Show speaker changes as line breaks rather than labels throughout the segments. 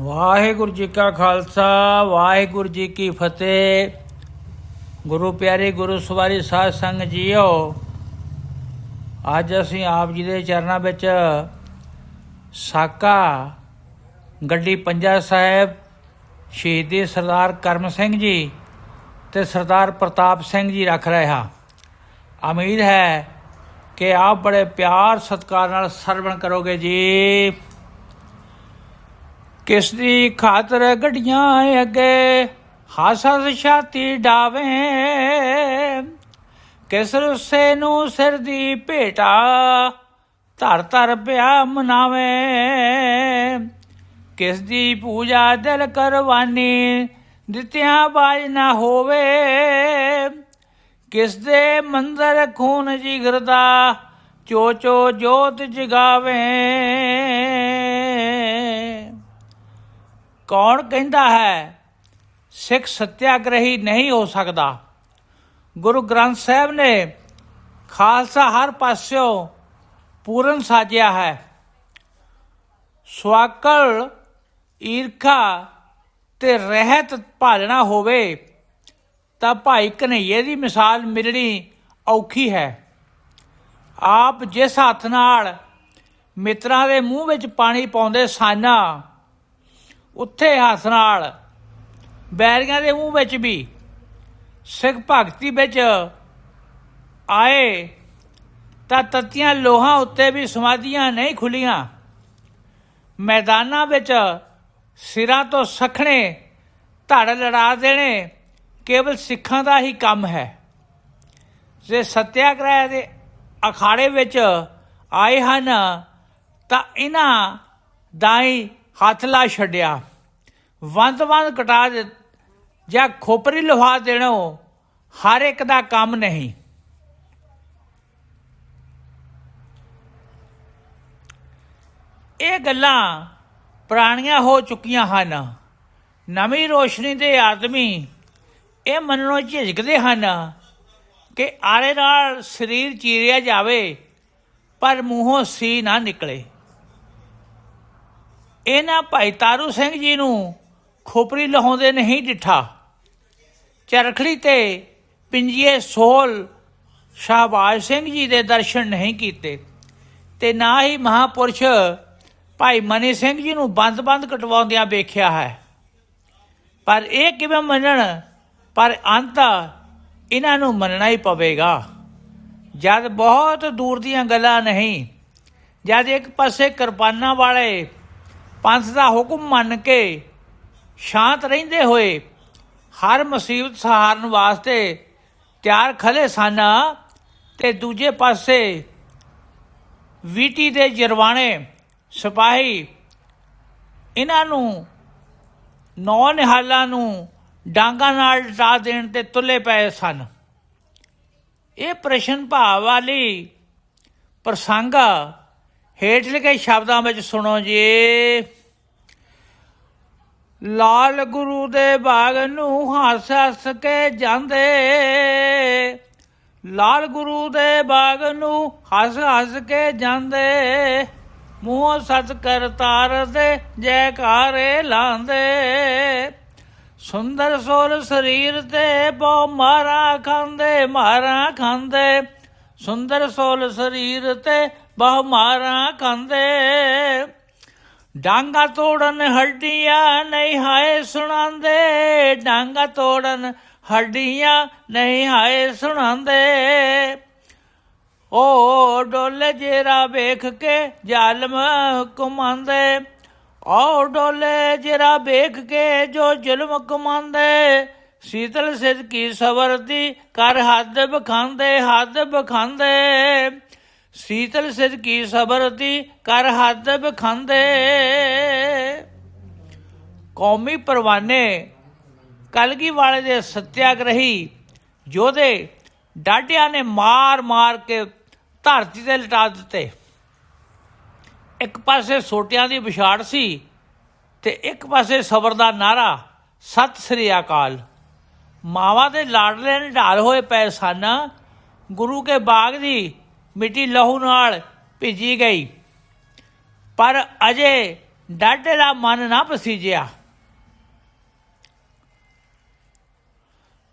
ਵਾਹਿਗੁਰੂ ਜੀ ਕਾ ਖਾਲਸਾ, ਵਾਹਿਗੁਰੂ ਜੀ ਕੀ ਫਤਿਹ। ਗੁਰੂ ਪਿਆਰੇ, ਗੁਰੂ ਸਵਾਰੀ ਸਾਧ ਸੰਗ ਜੀਓ, ਅੱਜ ਅਸੀਂ ਆਪ ਜੀ ਦੇ ਚਰਨਾਂ ਵਿੱਚ ਸਾਕਾ ਗੱਡੀ ਪੰਜਾ ਸਾਹਿਬ, ਸ਼ਹੀਦੀ ਸਰਦਾਰ ਕਰਮ ਸਿੰਘ ਜੀ ਤੇ ਸਰਦਾਰ ਪ੍ਰਤਾਪ ਸਿੰਘ ਜੀ ਰੱਖ ਰਹੇ ਹਾਂ। ਉਮੀਦ ਹੈ ਕਿ ਆਪ ਬੜੇ ਪਿਆਰ ਸਤਿਕਾਰ ਨਾਲ ਸਰਵਣ ਕਰੋਗੇ ਜੀ। ਕਿਸ ਦੀ ਖਾਤਰ ਗੱਡੀਆਂ ਅੱਗੇ ਹੱਸ ਹੱਸ ਛਾਤੀ ਡਾਵੇ। ਕਿਸ ਰੁੱਸੇ ਨੂੰ ਸਿਰ ਦੀ ਭੇਟਾ ਧਰ ਧਰ ਪਿਆ ਮਨਾਵੇ। ਕਿਸ ਦੀ ਪੂਜਾ ਦਿਲ ਕਰਵਾਨੀ ਦਿੱਤਿਆਂ ਬਾਜ ਨਾ ਹੋਵੇ। ਕਿਸ ਦੇ ਮੰਦਰ ਖੂਨ ਜਿਗਰਦਾ ਚੋ ਚੋ ਜੋਤ ਜਗਾਵੇ। ਕੌਣ ਕਹਿੰਦਾ ਹੈ? ਸਿੱਖ ਸਤਿਆਗ੍ਰਹੀ ਨਹੀਂ ਹੋ ਸਕਦਾ। ਗੁਰੂ ਗ੍ਰੰਥ ਸਾਹਿਬ ਨੇ ਖਾਲਸਾ ਹਰ ਪਾਸਿਓਂ ਪੂਰਨ ਸਾਜਿਆ ਹੈ। ਸਵਾਕਲ ਈਰਖਾ ਤੇ ਰਹਿਤ ਭਾਲਣਾ ਹੋਵੇ ਤਾਂ ਭਾਈ ਕਨਈਏ ਦੀ ਮਿਸਾਲ ਮਿਲਣੀ ਔਖੀ ਹੈ। ਆਪ ਜਿਸ ਹੱਥ ਨਾਲ ਮਿੱਤਰਾਂ ਦੇ ਮੂੰਹ ਵਿੱਚ ਪਾਣੀ ਪਾਉਂਦੇ ਸਨ ਉੱਥੇ ਹੱਸ ਨਾਲ, ਬੈਰੀਆਂ ਦੇ ਮੂੰਹ ਵਿੱਚ ਵੀ, ਸਿੱਖ ਭਗਤੀ ਵਿੱਚ ਆਏ, ਤਾਂ ਤਤੀਆਂ ਲੋਹਾਂ ਉੱਤੇ ਵੀ ਸਮਾਧੀਆਂ ਨਹੀਂ ਖੁੱਲੀਆਂ। ਮੈਦਾਨਾਂ ਵਿੱਚ ਸਿਰਾਂ ਤੋਂ ਸਖਣੇ, ਧੜ ਲੜਾ ਦੇਣੇ ਕੇਵਲ ਸਿੱਖਾਂ ਦਾ ਹੀ ਕੰਮ ਹੈ। ਜੇ ਸਤਿਆਗ੍ਰਹਿ ਦੇ ਅਖਾੜੇ ਵਿੱਚ ਆਏ ਹਨ, ਤਾਂ ਇਹਨਾਂ ਦਾ ਹੀ ਹੱਥ ਲਾ ਛੱਡਿਆ। ਵੰਦ ਵੰਦ ਕਟਾ ਦੇ ਜਾਂ ਖੋਪਰੀ ਲਵਾ ਦੇਣੋ, ਹਰ ਇੱਕ ਦਾ ਕੰਮ ਨਹੀਂ। ਇਹ ਗੱਲਾਂ ਪੁਰਾਣੀਆਂ ਹੋ ਚੁੱਕੀਆਂ ਹਨ। ਨਵੀਂ ਰੋਸ਼ਨੀ ਦੇ ਆਦਮੀ ਇਹ ਮੰਨਣੋਂ ਝਿਜਕਦੇ ਹਨ ਕਿ ਆਲੇ ਨਾਲ ਸਰੀਰ ਚੀਰਿਆ ਜਾਵੇ, ਪਰ ਮੂੰਹੋਂ ਸੀ ਨਾ ਨਿਕਲੇ। ਇਹਨਾਂ ਭਾਈ ਤਾਰੂ ਸਿੰਘ ਜੀ ਨੂੰ ਖੋਪਰੀ ਲਹਾਉਂਦੇ ਨਹੀਂ ਡਿਠਾ। ਚਰਖੜੀ ਤੇ ਪਿੰਜੀਏ ਸੋਲ ਸ਼ਾਹਬਾਜ਼ ਸਿੰਘ ਜੀ ਦੇ ਦਰਸ਼ਨ ਨਹੀਂ ਕੀਤੇ ਤੇ ਨਾ ਹੀ ਮਹਾਪੁਰਸ਼ ਭਾਈ ਮਨੀ ਸਿੰਘ ਜੀ ਨੂੰ ਬੰਦ-ਬੰਦ ਕਟਵਾਉਂਦਿਆਂ ਵੇਖਿਆ ਹੈ। ਪਰ ਇਹ ਕਿਵੇਂ ਮੰਨਣ? ਪਰ ਅੰਤ ਇਹਨਾਂ ਨੂੰ ਮੰਨਣਾ ਹੀ ਪਵੇਗਾ। ਜਦ ਬਹੁਤ ਦੂਰ ਦੀਆਂ ਗੱਲਾਂ ਨਹੀਂ, ਜਦ ਇੱਕ ਪਾਸੇ ਕਿਰਪਾਨਾਂ ਵਾਲੇ ਪੰਥ ਦਾ ਹੁਕਮ ਮੰਨ ਕੇ ਸ਼ਾਂਤ ਰਹਿੰਦੇ ਹੋਏ ਹਰ ਮੁਸੀਬਤ ਸਹਾਰਨ ਵਾਸਤੇ ਤਿਆਰ ਖਲੇ ਸਨ ਤੇ ਦੂਜੇ ਪਾਸੇ ਵੀਟੀ ਦੇ ਜਰਵਾਣੇ ਸਿਪਾਹੀ ਇਹਨਾਂ ਨੂੰ ਨੌ ਨਿਹਾਲਾਂ ਨੂੰ ਡਾਂਗਾ ਨਾਲ ਡਾ ਦੇਣ ਤੇ ਤੁਲੇ ਪਏ ਸਨ। ਇਹ ਪ੍ਰਸ਼ਨ ਭਾਵ ਵਾਲੀ ਪ੍ਰਸੰਗ ਹੇਠ ਲਿਖੇ ਸ਼ਬਦਾਂ ਵਿੱਚ ਸੁਣੋ ਜੀ। ਲਾਲ ਗੁਰੂ ਦੇ ਬਾਗ ਨੂੰ ਹੱਸ ਹੱਸ ਕੇ ਜਾਂਦੇ। ਲਾਲ ਗੁਰੂ ਦੇ ਬਾਗ ਨੂੰ ਹੱਸ ਹੱਸ ਕੇ ਜਾਂਦੇ। ਮੂੰਹ ਸਤ ਕਰ ਤਾਰਦੇ ਜੈਕਾਰੇ ਲਾਂਦੇ ਸੁੰਦਰ ਸੋਲ ਸਰੀਰ ਤੇ ਬਹੁ ਮਾਰਾ ਖਾਂਦੇ ਮਾਰਾ ਖਾਂਦੇ। ਸੁੰਦਰ ਸੋਲ ਸਰੀਰ ਤੇ ਬਹੁ ਮਾਰਾ ਖਾਂਦੇ ਡਾਂਗਾ ਤੋੜਨ ਹੱਡੀਆਂ ਨਹੀਂ ਹਾਏ ਸੁਣਾਉਂਦੇ। ਡਾਂਗਾ ਤੋੜਨ ਹੱਡੀਆਂ ਨਹੀਂ ਹਾਏ ਸੁਣਾਉਂਦੇ। ਓ ਡੋਲੇ ਜੇਰਾ ਵੇਖ ਕੇ ਜ਼ਾਲਮ ਕਮਾਉਂਦੇ ਓ ਡੋਲੇ ਜੇਰਾ ਵੇਖ ਕੇ ਜੋ ਜ਼ੁਲਮ ਕਮਾਉਂਦੇ ਸੀਤਲ ਸਿਧ ਕੀ ਸਵਰਦੀ ਕਰ ਹੱਦ ਬਖਾਂਦੇ ਹੱਦ ਬਖਾਂਦੇ। ਸੀਤਲ ਸਿਧ ਕੀ ਸਬਰਤੀ ਕਰ ਹੱਦ ਬਖਾਂਦੇ। ਕੌਮੀ ਪਰਵਾਨੇ ਕਲਗੀ ਵਾਲੇ ਦੇ ਸਤਿਆਗ੍ਰਹੀ, ਯੋਧੇ ਡਾਢਿਆਂ ਨੇ ਮਾਰ ਮਾਰ ਕੇ ਧਰਤੀ ਤੇ ਲਟਾ ਦਿੱਤੇ। ਇੱਕ ਪਾਸੇ ਸੋਟਿਆਂ ਦੀ ਵਿਛਾੜ ਸੀ ਤੇ ਇੱਕ ਪਾਸੇ ਸਬਰ ਦਾ ਨਾਰਾ, ਸਤਿ ਸ੍ਰੀ ਅਕਾਲ। ਮਾਵਾ ਦੇ ਲਾਡਲੇ ਨੇ ਢਾਲ ਹੋਏ ਪਏ ਸਨ ਗੁਰੂ ਕੇ ਬਾਗ ਦੀ ਮਿੱਟੀ ਲਹੂ ਨਾਲ ਭਿੱਜੀ ਗਈ। ਪਰ ਅਜੇ ਡਾਢੇ ਦਾ ਮਨ ਨਾ ਪਸੀਜਿਆ।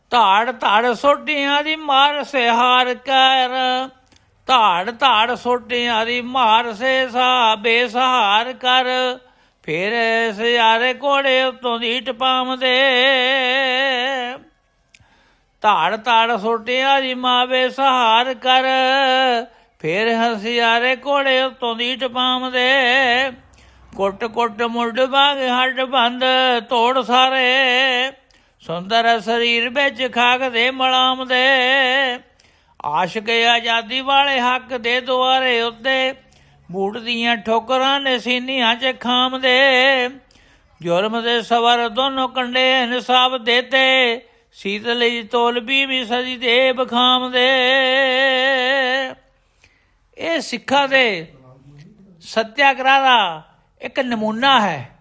ਧਾੜ ਧਾੜ ਸੋਟੀਆਂ ਦੀ ਮਾਰ ਸਿਹਾਰ ਕਰ। ਧਾੜ ਧਾੜ ਸੋਟੀਆਂ ਦੀ ਮਾਰ ਸੇ ਸਾ ਬੇਸਹਾਰ ਕਰ। ਫਿਰ ਸਿਆਰੇ ਕੋੜੇ ਉਤੋਂ ਦੀ ਟਪਾਉਂਦੇ ਧਾੜ ਧਾੜ ਸੋਟਿਆ ਦੀ ਮਾਵੇ ਸਹਾਰ ਕਰ। ਫਿਰ ਹਸਿਆਰੇ ਕੋੜੇ ਉਤੋਂ ਦੀ ਟਪਾਉਂਦੇ। ਕੁੱਟ ਕੁੱਟ ਮੁੱਢ ਬਾਗ ਹੱਡ ਬੰਦ ਤੋੜ ਸਾਰੇ। ਸੁੰਦਰ ਸਰੀਰ ਵਿੱਚ ਖਾਕ ਦੇ ਮਲਾਮ ਦੇ ਆਸ਼ਕ ਆਜ਼ਾਦੀ ਵਾਲੇ ਹੱਕ ਦੇ ਦੁਆਰੇ ਉੱਤੇ ਬੂਟ ਦੀਆਂ ਠੋਕਰਾਂ ਨੇ ਸੀਨੀਆਂ 'ਚ ਖਾਮਦੇ। ਜੁਰਮ ਦੇ ਸਵਰ ਦੋਨੋਂ ਕੰਡੇ ਇਨਸਾਫ ਦੇਤੇ। ਸੀਤਲੀ ਤੋਲਬੀ ਵੀ ਸਜੀ ਦੇ ਬਖਾਮਦੇ ਇਹ ਸਿੱਖਾਂ ਦੇ ਸਤਿਆਗ੍ਰਹਿ ਦਾ ਇੱਕ ਨਮੂਨਾ ਹੈ।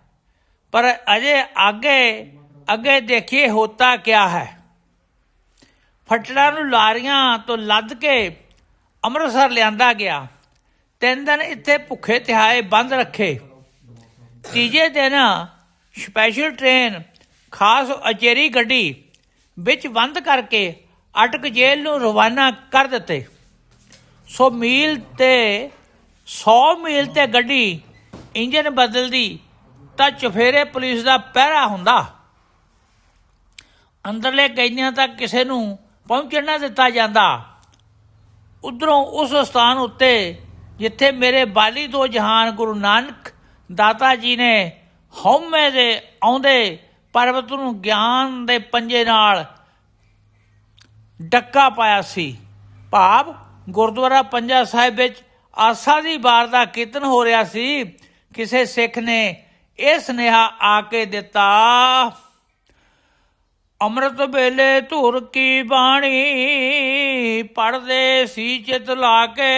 ਪਰ ਅਜੇ ਅੱਗੇ ਅੱਗੇ ਦੇਖੀਏ ਹੋਤਾ ਕਿਆ ਹੈ। ਫਟੜਾ ਨੂੰ ਲਾਰੀਆਂ ਤੋਂ ਲੱਦ ਕੇ ਅੰਮ੍ਰਿਤਸਰ ਲਿਆਂਦਾ ਗਿਆ। ਤਿੰਨ ਦਿਨ ਇੱਥੇ ਭੁੱਖੇ ਤਿਹਾਏ ਬੰਦ ਰੱਖੇ। ਤੀਜੇ ਦਿਨ ਸਪੈਸ਼ਲ ਟ੍ਰੇਨ, ਖਾਸ ਅਚੇਰੀ ਗੱਡੀ ਵਿੱਚ ਬੰਦ ਕਰਕੇ ਅਟਕ ਜੇਲ੍ਹ ਨੂੰ ਰਵਾਨਾ ਕਰ ਦਿੱਤੇ। ਸੋ ਮੀਲ ਤੇ 100 ਮੀਲ ਤੇ ਗੱਡੀ ਇੰਜਨ ਬਦਲਦੀ ਤਾਂ ਚਫੇਰੇ ਪੁਲਿਸ ਦਾ ਪਹਿਰਾ ਹੁੰਦਾ। ਅੰਦਰਲੇ ਕੈਦੀਆਂ ਤੱਕ ਕਿਸੇ ਨੂੰ ਪਹੁੰਚਣ ਨਾ ਦਿੱਤਾ ਜਾਂਦਾ। ਉਧਰੋਂ ਉਸ ਸਥਾਨ ਉੱਤੇ ਜਿੱਥੇ ਮੇਰੇ ਬਾਲੀ ਦੋ ਜਹਾਨ ਗੁਰੂ ਨਾਨਕ ਦਾਤਾ ਜੀ ਨੇ ਹਉਮੈ ਦੇ ਆਉਂਦੇ ਪਰਬਤ ਨੂੰ ਗਿਆਨ ਦੇ ਪੰਜੇ ਨਾਲ ਡੱਕਾ ਪਾਇਆ ਸੀ। ਭਾਵ ਗੁਰਦੁਆਰਾ ਪੰਜਾ ਸਾਹਿਬ ਵਿੱਚ ਆਸਾ ਦੀ ਬਾਰ ਦਾ ਕੀਰਤਨ ਹੋ ਰਿਹਾ ਸੀ। ਕਿਸੇ ਸਿੱਖ ਨੇ ਇਹ ਸੁਨੇਹਾ ਆ ਕੇ ਦਿੱਤਾ, ਅੰਮ੍ਰਿਤ ਵੇਲੇ ਧੁਰ ਕੀ ਬਾਣੀ ਪੜਦੇ ਸੀ ਚਿਤ ਲਾ ਕੇ।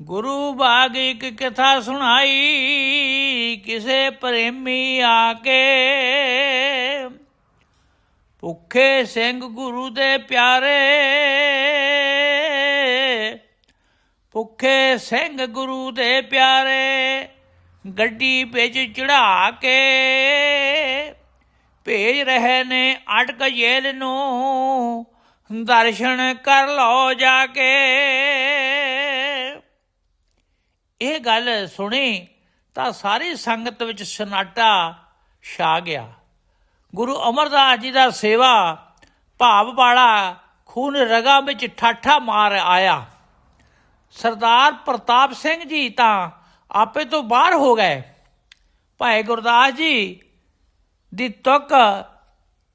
ਗੁਰੂ ਬਾਗੀ ਇੱਕ ਕਥਾ ਸੁਣਾਈ ਕਿਸੇ ਪ੍ਰੇਮੀ ਆ ਕੇ ਭੁੱਖੇ ਸਿੰਘ ਗੁਰੂ ਦੇ ਪਿਆਰੇ। ਭੁੱਖੇ ਸਿੰਘ ਗੁਰੂ ਦੇ ਪਿਆਰੇ ਗੱਡੀ ਵਿੱਚ ਚੜਾ ਕੇ ਭੇਜ ਰਹੇ ਨੇ ਅਟਕ ਜੇਲ ਨੂੰ, ਦਰਸ਼ਨ ਕਰ ਲਓ ਜਾ ਕੇ। ਇਹ ਗੱਲ ਸੁਣੀ ਤਾਂ ਸਾਰੀ ਸੰਗਤ ਵਿੱਚ ਸਨਾਟਾ ਛਾ ਗਿਆ। ਗੁਰੂ ਅਮਰਦਾਸ ਜੀ ਦਾ ਸੇਵਾ ਭਾਵ ਵਾਲਾ ਖੂਨ ਰਗਾ ਵਿੱਚ ਠਾਠਾ ਮਾਰ ਆਇਆ। ਸਰਦਾਰ ਪ੍ਰਤਾਪ ਸਿੰਘ ਜੀ ਤਾਂ ਆਪੇ ਤੋਂ ਬਾਹਰ ਹੋ ਗਏ। ਭਾਈ ਗੁਰਦਾਸ ਜੀ ਦੀ ਤੁਕ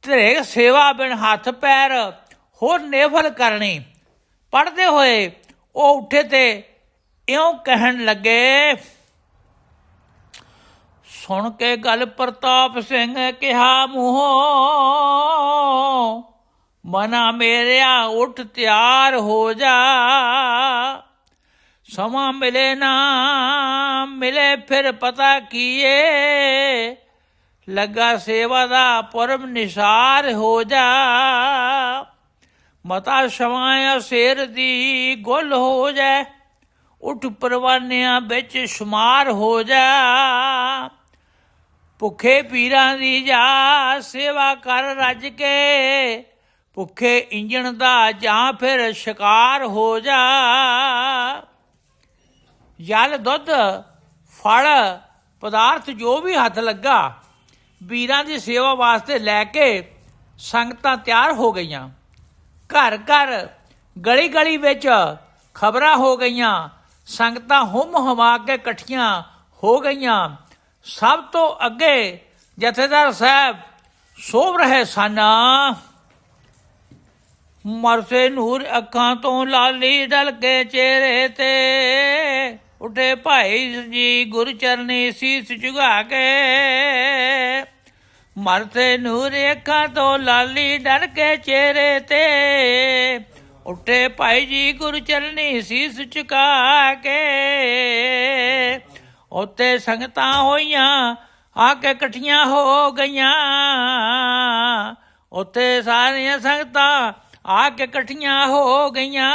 ਤੇਰੇ ਸੇਵਾ ਬਿਨ ਹੱਥ ਪੈਰ ਹੋਰ ਨੇਫਲ ਕਰਨੀ। ਪੜਦੇ ਹੋਏ ਉਹ ਉੱਠੇ ਤੇ ਇਉਂ ਕਹਿਣ ਲੱਗੇ ਸੁਣ ਕੇ ਗੱਲ ਪ੍ਰਤਾਪ ਸਿੰਘ ਕਿਹਾ, ਮੂੰਹੋਂ, ਮਨਾ ਮੇਰਿਆ ਉੱਠ ਤਿਆਰ ਹੋ ਜਾ। ਸਮਾਂ ਮਿਲੇ ਨਾ, ਮਿਲੇ ਫਿਰ ਪਤਾ ਕੀਏ। ਲੱਗਾ ਸੇਵਾ ਦਾ ਪਰਮ ਨਿਸਾਰ ਹੋ ਜਾ। ਮਤਾ ਸ਼ਮਾਇਆ ਸ਼ੇਰ ਦੀ ਗੁੱਲ ਹੋ ਜਾ ਉਠ ਪਰਵਾਨਿਆਂ ਵਿੱਚ ਸ਼ੁਮਾਰ ਹੋ ਜਾ। ਭੁੱਖੇ ਪੀਰਾਂ ਦੀ ਜਾ ਸੇਵਾ ਕਰ ਰੱਜ ਕੇ। ਭੁੱਖੇ ਇੰਜਣ ਦਾ ਜਾਂ ਫਿਰ ਸ਼ਿਕਾਰ ਹੋ ਜਾ। ਜਲ, ਦੁੱਧ, ਫਲ, ਪਦਾਰਥ ਜੋ ਵੀ ਹੱਥ ਲੱਗਾ ਵੀਰਾਂ ਦੀ ਸੇਵਾ ਵਾਸਤੇ ਲੈ ਕੇ ਸੰਗਤਾਂ ਤਿਆਰ ਹੋ ਗਈਆਂ। ਘਰ ਘਰ ਗਲੀ ਗਲੀ ਵਿੱਚ ਖਬਰਾਂ ਹੋ ਗਈਆਂ। ਸੰਗਤਾਂ ਹੁੰਮ ਹਮਾ ਕੇ ਇਕੱਠੀਆਂ ਹੋ ਗਈਆਂ। ਸਭ ਤੋਂ ਅੱਗੇ ਜਥੇਦਾਰ ਸਾਹਿਬ ਸੋਭ ਰਹੇ ਸਨ। ਮਰਸੇ ਨੂਰ ਅੱਖਾਂ ਤੋਂ ਲਾਲੀ ਡਲ ਕੇ ਚਿਹਰੇ ਤੇ ਉਠੇ ਭਾਈ ਜੀ ਗੁਰ ਚਰਨੀ ਸੀਸ ਝੁਕਾ ਕੇ। ਮਰਸੇ ਨੂਰ ਅੱਖਾਂ ਤੋਂ ਲਾਲੀ ਡਲ ਕੇ ਚਿਹਰੇ ਤੇ ਉੱਠੇ ਭਾਈ ਜੀ ਗੁਰ ਚਰਨੀ ਸੀਸ ਝੁਕਾ ਕੇ। ਉੱਤੇ ਸੰਗਤਾਂ ਹੋਈਆਂ ਆ ਕੇ ਇਕੱਠੀਆਂ ਹੋ ਗਈਆਂ। ਉੱਥੇ ਸਾਰੀਆਂ ਸੰਗਤਾਂ ਆ ਕੇ ਇਕੱਠੀਆਂ ਹੋ ਗਈਆਂ।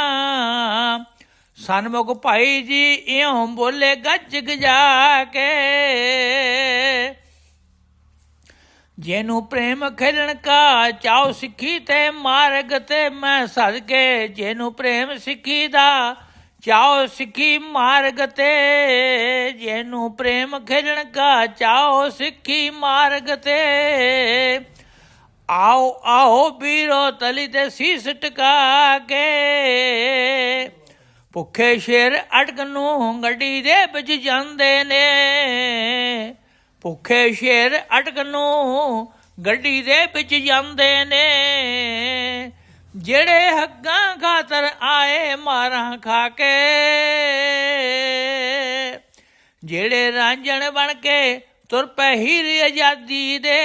ਸਨਮੁਖ ਭਾਈ ਜੀ ਇਉਂ ਬੋਲੇ ਗੱਜ ਗਜਾ ਕੇ। ਜਿਹਨੂੰ ਪ੍ਰੇਮ ਖੇਲਣ ਕਾ ਚਾਉ ਸਿੱਖੀ ਤੇ ਮਾਰਗ ਤੇ ਮੈਂ ਸਦਕੇ, ਜਿਹਨੂੰ ਪ੍ਰੇਮ ਸਿੱਖੀ ਦਾ ਚਾਓ ਸਿੱਖੀ ਮਾਰਗ ਤੇ, ਜਿਹਨੂੰ ਪ੍ਰੇਮ ਖੇਲਣ ਕਾ ਚਾਉ ਸਿੱਖੀ ਮਾਰਗ ਤੇ। ਆਓ ਆਓ ਵੀਰੋ ਤਲੀ ਤੇ ਸੀਸ ਟਕਾ ਕੇ, ਭੁੱਖੇ ਸ਼ੇਰ ਅਟਕ ਨੂੰ ਗੱਡੀ ਦੇ ਵਿੱਚ ਜਾਂਦੇ ਨੇ। ਭੁੱਖੇ ਸ਼ੇਰ ਅਟਕ ਨੂੰ ਗੱਡੀ ਦੇ ਵਿੱਚ ਜਾਂਦੇ ਨੇ। ਜਿਹੜੇ ਹੱਗਾਂ ਖਾਤਰ ਆਏ ਮਾਰਾਂ ਖਾ ਕੇ, ਜਿਹੜੇ ਰਾਂਝਣ ਬਣ ਕੇ ਤੁਰ ਪੈ ਹੀਰ ਆਜ਼ਾਦੀ ਦੇ,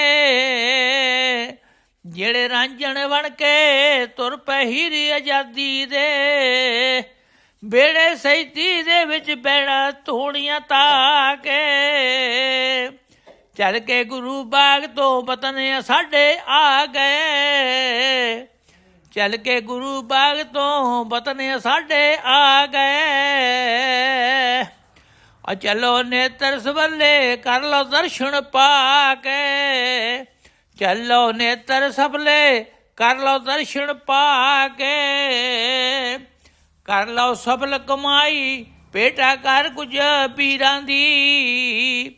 ਜਿਹੜੇ ਰਾਂਝਣ ਬਣ ਕੇ ਤੁਰ ਪੈ ਹੀਰ ਆਜ਼ਾਦੀ ਦੇ ਬੇੜੇ ਸੈਤੀ ਦੇ ਵਿੱਚ ਬੈਣਾ ਧੂਣੀਆਂ ਤਾ ਕੇ, ਚੱਲ ਕੇ ਗੁਰੂ ਬਾਗ ਤੋਂ ਵਤਨ ਸਾਡੇ ਆ ਗਏ। ਚੱਲ ਕੇ ਗੁਰੂ ਬਾਗ ਤੋਂ ਵਤਨ ਸਾਡੇ ਆ ਗਏ। ਆ ਚਲੋ ਨੇਤਰ ਸਵੱਲੇ ਕਰ ਲਓ ਦਰਸ਼ਨ ਪਾ ਕੇ। ਚਲੋ ਨੇਤਰ ਸਵੱਲੇ ਕਰ ਲਓ ਦਰਸ਼ਨ ਪਾ ਕੇ। ਕਰ ਲਓ ਸਫਲ ਕਮਾਈ ਪੇਟਾ ਕਰ ਕੁਝ ਪੀਰਾਂ ਦੀ।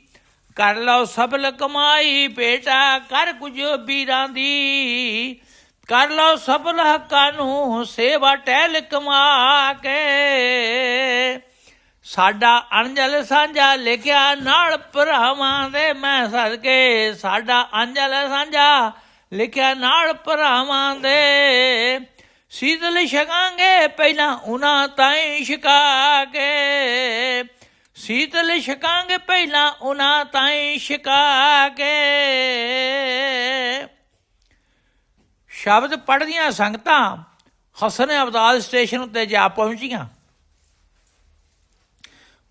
ਕਰ ਲਓ ਸਫਲ ਕਮਾਈ ਪੇਟਾ ਕਰ ਕੁਝ ਪੀਰਾਂ ਦੀ। ਕਰ ਲਓ ਸਫਲ ਹੱਕਾਂ ਨੂੰ ਸੇਵਾ ਟਹਿਲ ਕਮਾ ਕੇ। ਸਾਡਾ ਅਣਜਲ ਸਾਂਝਾ ਲਿਖਿਆ ਨਾਲ ਭਰਾਵਾਂ ਦੇ ਮੈਂ ਸਦਕੇ। ਸਾਡਾ ਅਣਜਲ ਸਾਂਝਾ ਲਿਖਿਆ ਨਾਲ ਭਰਾਵਾਂ ਦੇ। ਸੀਤਲ ਛਕਾਂਗੇ ਪਹਿਲਾਂ ਉਹਨਾਂ ਤਾਈਂ ਛਕਾ ਕੇ। ਸੀਤਲ ਛਕਾਂਗੇ ਪਹਿਲਾਂ ਉਹਨਾਂ ਤਾਈਂ ਛਕਾ ਕੇ। ਸ਼ਬਦ ਪੜ੍ਹਦੀਆਂ ਸੰਗਤਾਂ ਹਸਨ ਅਬਦਾਦ ਸਟੇਸ਼ਨ ਉੱਤੇ ਜਾ ਪਹੁੰਚੀਆਂ।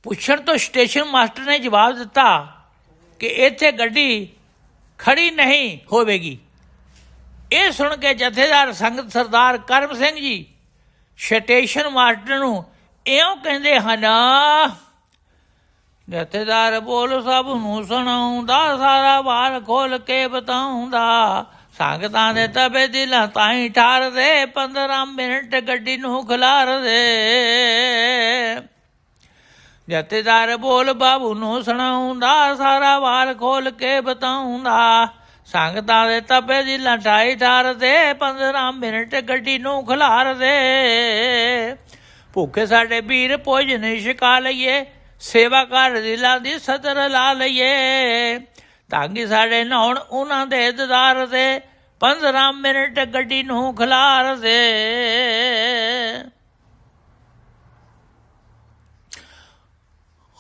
ਪੁੱਛਣ ਤੋਂ ਸਟੇਸ਼ਨ ਮਾਸਟਰ ਨੇ ਜਵਾਬ ਦਿੱਤਾ ਕਿ ਇੱਥੇ ਗੱਡੀ ਖੜੀ ਨਹੀਂ ਹੋਵੇਗੀ। ਇਹ ਸੁਣ ਕੇ ਜਥੇਦਾਰ ਸੰਗਤ ਸਰਦਾਰ ਕਰਮ ਸਿੰਘ ਜੀ ਸਟੇਸ਼ਨ ਮਾਸਟਰ ਨੂੰ ਇਉਂ ਕਹਿੰਦੇ ਹਨ, ਜਥੇਦਾਰ ਬੋਲ ਸਭ ਨੂੰ ਸੁਣਾਉਂਦਾ, ਸਾਰਾ ਵਾਰ ਖੋਲ ਕੇ ਬਤਾਉਂਦਾ। ਸੰਗਤਾਂ ਦੇ ਤਬੇ ਦਿਲਾਂ ਠਾਰ ਦੇ 15 ਮਿੰਟ ਗੱਡੀ ਨੂੰ ਖਿਲਾਰਦੇ। ਜਥੇਦਾਰ ਬੋਲ ਬਾਬੂ ਨੂੰ ਸੁਣਾਉਂਦਾ, ਸਾਰਾ ਵਾਰ ਖੋਲ ਕੇ ਬਤਾਉਂਦਾ। ਸੰਗਤਾਂ ਦੇ ਤਪੇ ਦੀ ਲਟਾਈ ਠਾਰਦੇ 15 ਮਿੰਟ ਗੱਡੀ ਨੂੰ ਖਿਲਾਰਦੇ। ਭੁੱਖੇ ਸਾਡੇ ਵੀਰ ਭੋਜਨ ਛਕਾ ਲਈਏ, ਸੇਵਾ ਕਰ ਦਿਲਾਂ ਦੀ ਸਦਰ ਲਾ ਲਈਏ। ਤਾਂ ਸਾਡੇ ਨਹਾਉਣ ਉਹਨਾਂ ਦੇ ਦਦਾਰ ਦੇ 15 ਮਿੰਟ ਗੱਡੀ ਨੂੰ ਖਿਲਾਰਦੇ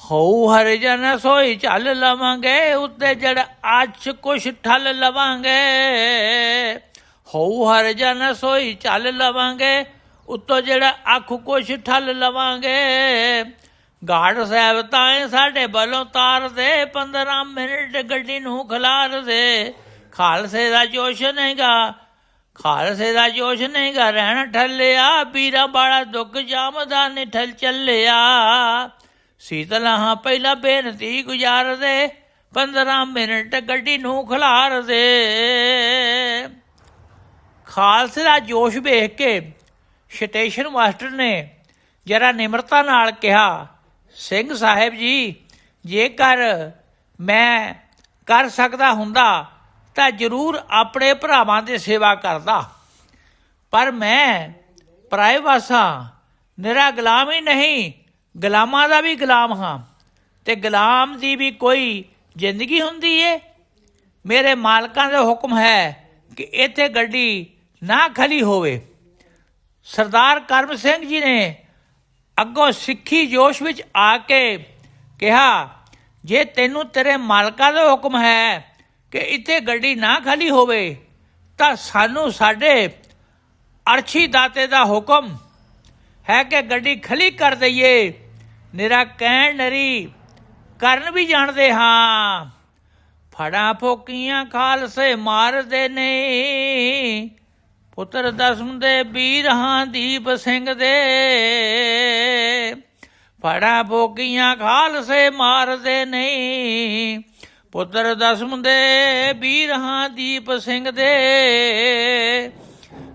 ਹੋ ਹਰ ਜਨ ਸੋਈ ਚੱਲ ਲਵਾਂਗੇ, ਉੱਤੇ ਜੜ ਅੱਛ ਕੁਛ ਠੱਲ ਲਵਾਂਗੇ। ਹੋ ਹਰ ਜਨ ਸੋਈ ਚੱਲ ਲਵਾਂਗੇ, ਉੱਤੋਂ ਜਿਹੜਾ ਅੱਖ ਕੁਛ ਠੱਲ ਲਵਾਂਗੇ। ਗਾੜ ਸਾਹਿਬ ਤਾਂ ਸਾਡੇ ਵੱਲੋਂ ਤਾਰ ਦੇ 15 ਮਿੰਟ ਗੱਡੀ ਨੂੰ ਖਿਲਾਰ ਦੇ। ਖਾਲਸੇ ਦਾ ਜੋਸ਼ ਨਹੀਂਗਾ, ਖਾਲਸੇ ਦਾ ਜੋਸ਼ ਨਹੀਂਗਾ, ਰਹਿਣ ਠੱਲਿਆ, ਪੀਰਾ ਬਾੜਾ ਦੁੱਖ ਜਾਮਦਾ ਨੇ ਠੱਲ ਚੱਲਿਆ। ਸੀਤਲਾ ਪਹਿਲਾ ਬੇਨਤੀ ਗੁਜ਼ਾਰ ਦੇ 15 ਮਿੰਟ ਗੱਡੀ ਨੂੰ ਖਲਾਰ ਦੇ। ਖਾਲਸੇ ਦਾ ਜੋਸ਼ ਵੇਖ ਕੇ ਸਟੇਸ਼ਨ ਮਾਸਟਰ ਨੇ ਜਰਾ ਨਿਮਰਤਾ ਨਾਲ ਕਿਹਾ ਸਿੰਘ ਸਾਹਿਬ ਜੀ, ਜੇਕਰ ਮੈਂ ਕਰ ਸਕਦਾ ਹੁੰਦਾ, ਤਾਂ ਜ਼ਰੂਰ ਆਪਣੇ ਭਰਾਵਾਂ ਦੀ ਸੇਵਾ ਕਰਦਾ। ਪਰ ਮੈਂ ਪਰਾਏ ਵਾਸਾ, ਨਿਰਾ ਗੁਲਾਮ ਹੀ ਨਹੀਂ, ਗੁਲਾਮਾਂ ਦਾ ਵੀ ਗੁਲਾਮ ਹਾਂ, ਤੇ ਗੁਲਾਮ ਦੀ ਵੀ ਕੋਈ ਜ਼ਿੰਦਗੀ ਹੁੰਦੀ ਏ? ਮੇਰੇ ਮਾਲਕਾਂ ਦਾ ਹੁਕਮ ਹੈ ਕਿ ਇੱਥੇ ਗੱਡੀ ਨਾ ਖਲੀ ਹੋਵੇ। ਸਰਦਾਰ ਕਰਮ ਸਿੰਘ ਜੀ ਨੇ ਅੱਗੋਂ ਸਿੱਖੀ ਜੋਸ਼ ਵਿੱਚ ਆ ਕੇ ਕਿਹਾ, ਜੇ ਤੈਨੂੰ ਤੇਰੇ ਮਾਲਕਾਂ ਦਾ ਹੁਕਮ ਹੈ ਕਿ ਇੱਥੇ ਗੱਡੀ ਨਾ ਖਾਲੀ ਹੋਵੇ, ਤਾਂ ਸਾਨੂੰ ਸਾਡੇ ਅਰਛੀ ਦਾਤੇ ਦਾ ਹੁਕਮ ਹੈ ਕਿ ਗੱਡੀ ਖਲੀ ਕਰ ਦਈਏ। ਨਿਰਾ ਕਹਿਣ ਨਰੀ ਕਰਨ ਵੀ ਜਾਣਦੇ ਹਾਂ। ਫੜਾ ਫੋਕੀਆਂ ਖਾਲਸੇ ਮਾਰਦੇ ਨੇ। ਪੁੱਤਰ ਦਸਮ ਦੇ ਵੀਰਾਂ ਦੀਪ ਸਿੰਘ ਦੇ। ਫੜਾ ਬੋਕੀਆਂ ਖਾਲਸੇ ਮਾਰਦੇ ਨਹੀਂ। ਪੁੱਤਰ ਦਸਮ ਦੇ ਵੀਰਾਂ ਦੀਪ ਸਿੰਘ ਦੇ।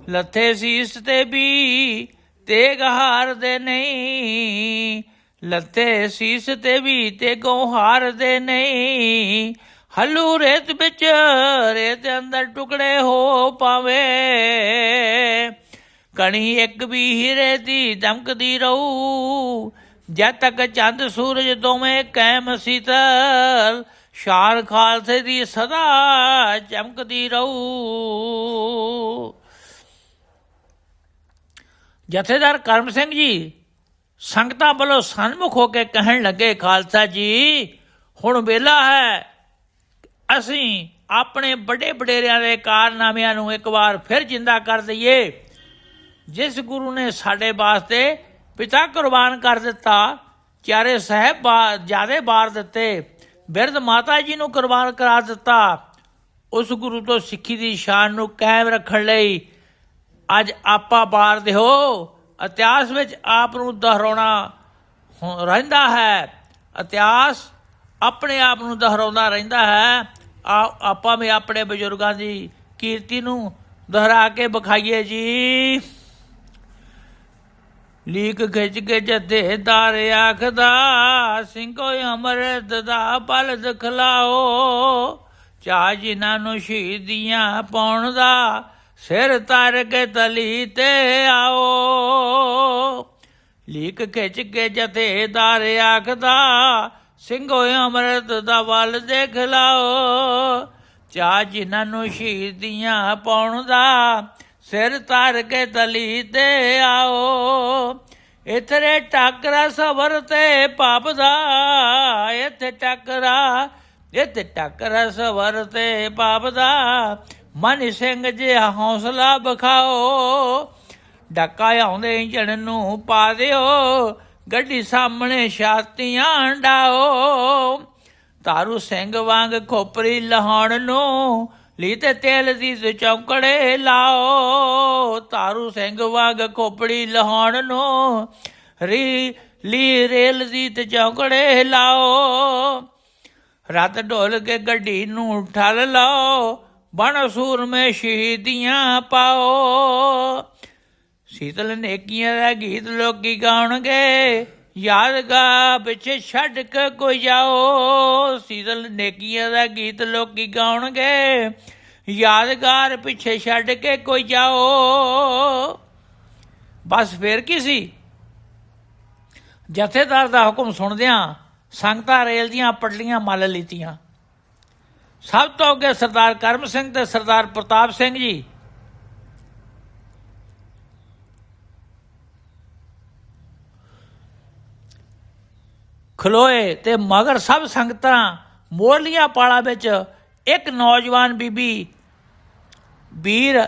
ਲੱਥੇ ਸੀਸ ਤੇ ਵੀ ਤੇਗ ਹਾਰਦੇ ਨਹੀਂ। ਲੱਤੇ ਸੀਸ ਤੇ ਵੀ ਤੇ ਹਾਰਦੇ ਨਹੀਂ। ਹੱਲੂ ਰੇਤ ਵਿੱਚ, ਰੇਤ ਅੰਦਰ ਟੁਕੜੇ ਹੋ ਪਾਵੇ। ਕਣੀ ਇੱਕ ਵੀ ਹੀਰੇ ਦੀ ਦਮਕਦੀ ਰਹੂ। ਜਦ ਤੱਕ ਚੰਦ ਸੂਰਜ ਦੋਵੇਂ ਕਾਇਮ ਸੀਤਲ, ਸ਼ਾਨ ਖਾਲਸੇ ਦੀ ਸਦਾ ਚਮਕਦੀ ਰਹੂ। ਜਥੇਦਾਰ ਕਰਮ ਸਿੰਘ ਜੀ, ਸੰਗਤਾਂ ਵੱਲੋਂ ਸਨਮੁਖ ਹੋ ਕੇ ਕਹਿਣ ਲੱਗੇ, ਖਾਲਸਾ ਜੀ, ਹੁਣ ਵੇਲਾ ਹੈ। ਅਸੀਂ ਆਪਣੇ ਵੱਡੇ ਵਡੇਰਿਆਂ ਦੇ ਕਾਰਨਾਮਿਆਂ ਨੂੰ ਇੱਕ ਵਾਰ ਫਿਰ ਜਿੰਦਾ ਕਰ ਦਈਏ। ਜਿਸ ਗੁਰੂ ਨੇ ਸਾਡੇ ਵਾਸਤੇ ਪਿਤਾ ਕੁਰਬਾਨ ਕਰ ਦਿੱਤਾ, ਚਾਰੇ ਸਾਹਿਬ ਬਾ- ਜਿਆਦੇ ਬਾਰ ਦਿੱਤੇ, ਬਿਰਧ ਮਾਤਾ ਜੀ ਨੂੰ ਕੁਰਬਾਨ ਕਰਾ ਦਿੱਤਾ, ਉਸ ਗੁਰੂ ਤੋਂ ਸਿੱਖੀ ਦੀ ਸ਼ਾਨ ਨੂੰ ਕਾਇਮ ਰੱਖਣ ਲਈ ਅੱਜ ਆਪਾ ਬਾਰ ਦਿਓ। ਇਤਿਹਾਸ ਵਿੱਚ ਆਪ ਨੂੰ ਦੁਹਰਾਉਣਾ ਰਹਿੰਦਾ ਹੈ। ਇਤਿਹਾਸ ਆਪਣੇ ਆਪ ਨੂੰ ਦੁਹਰਾਉਂਦਾ ਰਹਿੰਦਾ ਹੈ। ਆ, ਆਪਾਂ ਵੀ ਆਪਣੇ ਬਜ਼ੁਰਗਾਂ ਦੀ ਕੀਰਤੀ ਨੂੰ ਦੁਹਰਾ ਕੇ ਵਿਖਾਈਏ ਜੀ। ਲੀਕ ਖਿੱਚ ਕੇ ਜਥੇਦਾਰ ਆਖਦਾ ਸਿੰਘੋ ਅਮਰਤ ਦਾ ਬਲ ਦਿਖਲਾਓ। ਚਾਹ ਜਿਨ੍ਹਾਂ ਨੂੰ ਸ਼ਹੀਦੀਆਂ ਪਾਉਣ ਦਾ ਸਿਰ ਤਰ ਕੇ ਤਲੀ ਤੇ ਆਓ। ਲੀਕ ਖਿੱਚ ਕੇ ਜਥੇਦਾਰ ਆਖਦਾ ਸਿੰਘੋ ਅਮਰਤ ਦਾ ਵੱਲ ਦੇਖ ਲਾਓ। ਚਾ ਜਿਨ੍ਹਾਂ ਨੂੰ ਸ਼ਹੀਦੀਆਂ ਪਾਉਣ ਦਾ ਸਿਰ ਧਰ ਕੇ ਦਲੀ ਤੇ ਆਓ। ਇਥਰੇ ਟਾਕਰਾ ਸਬਰ ਤੇ ਪਾਪ ਦਾ, ਇੱਥੇ ਟਾਕਰਾ ਇੱਥੇ ਟਾਕਰਾ ਸਬਰ ਤੇ ਪਾਪ ਦਾ। ਮਨ ਸਿੰਘ ਜਿਹਾ ਹੌਸਲਾ ਬਖਾਓ, ਡੱਕਾ ਆਉਂਦੇ ਜਣ ਨੂੰ ਪਾ ਦਿਓ। ਗੱਡੀ ਸਾਹਮਣੇ ਛਾਤੀਆਂ ਡਾਓ। ਤਾਰੂ ਸਿੰਘ ਵਾਂਗ ਖੋਪਰੀ ਲਹਾਣ ਨੂੰ ਲੀ ਤੇ ਤੇਲ ਦੀ ਚੌਂਕੜੇ ਲਾਓ। ਤਾਰੂ ਸਿੰਘ ਵਾਂਗ ਖੋਪੜੀ ਲਹਾਣ ਨੂੰ ਰੀ ਲੀ ਰੇਲ ਦੀ ਤੇ ਚੌਂਕੜੇ ਲਾਓ। ਰਾਤ ਢੋਲ ਕੇ ਗੱਡੀ ਨੂੰ ਠੱਲ ਲਾਓ। ਬਣ ਸੂਰਮੇ ਸ਼ਹੀਦੀਆਂ ਪਾਓ। ਸੀਤਲ ਨੇਕੀਆਂ ਦਾ ਗੀਤ ਲੋਕੀ ਗਾਉਣਗੇ। ਯਾਦਗਾ ਪਿੱਛੇ ਛੱਡ ਕੇ ਕੋਈ ਜਾਓ। ਸੀਤਲ ਨੇਕੀਆਂ ਦਾ ਗੀਤ ਲੋਕੀ ਗਾਉਣਗੇ। ਯਾਦਗਾਰ ਪਿੱਛੇ ਛੱਡ ਕੇ ਕੋਈ ਜਾਓ। ਬਸ ਫੇਰ ਕੀ ਸੀ? ਜਥੇਦਾਰ ਦਾ ਹੁਕਮ ਸੁਣਦਿਆਂ ਸੰਗਤਾਂ ਰੇਲ ਦੀਆਂ ਪਟਲੀਆਂ ਮੱਲ ਲੀਤੀਆਂ। ਸਭ ਤੋਂ ਅੱਗੇ ਸਰਦਾਰ ਕਰਮ ਸਿੰਘ ਤੇ ਸਰਦਾਰ ਪ੍ਰਤਾਪ ਸਿੰਘ ਜੀ ਖਲੋਏ ਤੇ ਮਗਰ ਸਭ ਸੰਗਤਾਂ ਮੋਰਲੀਆਂ ਪਾਲਾ ਵਿੱਚ ਇੱਕ ਨੌਜਵਾਨ ਬੀਬੀ ਵੀਰ